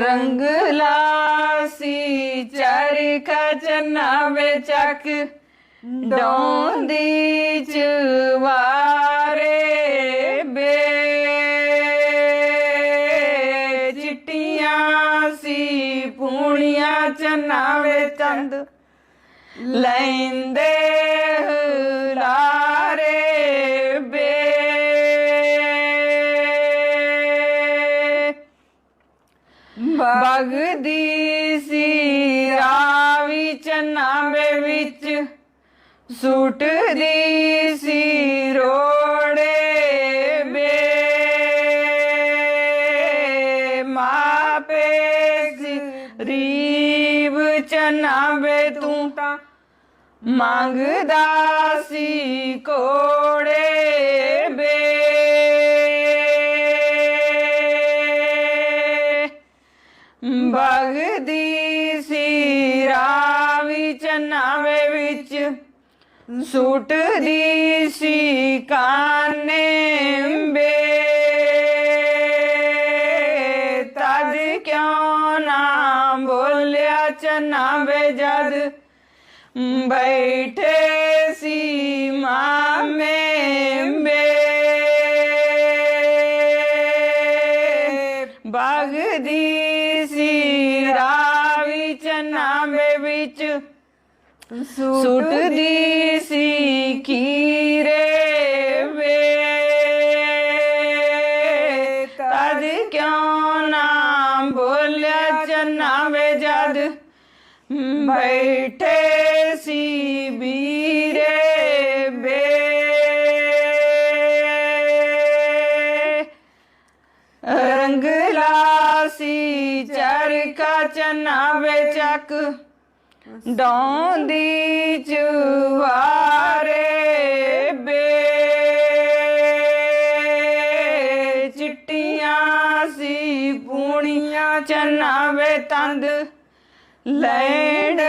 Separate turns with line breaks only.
ਰੰਗ ਲਾਸੀ ਚਰਖਾ ਚਨਾਵੇ ਚੱਕ। ਡੋਂਦੀ ਚਵਾਰੇ ਬੇ। ਚਿੱਟੀਆਂ ਸੀ ਪੂਣੀਆਂ ਚਨਾਵੇ ਚੰਦ। ਲੈਂਦੇ ਬਗਦੀ ਸੀ ਰਾਵੀ ਚਨਾਵੇ ਵਿੱਚ ਸੁੱਟਦੀ ਸੀ ਰੋੜੇ ਬੇ ਮਾਪੇ ਸੀ। ਰੀਬ ਚਨਾਵੇ ਤੂੰ ਤਾਂ ਮੰਗਦਾ ਸੀ ਕੋੜੇ ਬਗਦੀ ਸੀ, ਰਾਵੀ ਚਨਾਵੇ ਵਿੱਚ। ਸੁੱਟਦੀ ਸੀ ਕਾਨੇ ਬੇ ਤਦ ਕਿਉਂ ਨਾ ਬੋਲਿਆ ਚਨਾਵੇ ਜਦ? ਬੈਠੇ ਸੀ ਮਾਮੇ ਬੇ ਬਗਦੀ ਸੀ ਰਾਵੀ ਚਨਾਵੇ ਵਿੱਚ ਸੁੱਟਦੀ ਸੀ ਕੀਰੇ ਵੇ। ਤਦ ਕਿਉਂ ਨਾ ਬੋਲਿਆ ਚਨਾਵੇ ਜਦ ਬੈਠੇ ਸੀ ਵੀਰੇ ਸੀ ਚਰਖਾ ਚਨਾਵੇ ਚੱਕ। ਡੌਂਦੀ ਚੁਵਾਰੇ ਬੇ ਚਿੱਟੀਆਂ ਸੀ ਪੂਣੀਆਂ ਚਨਾਵੇ ਤੰਦ। ਲੈਣ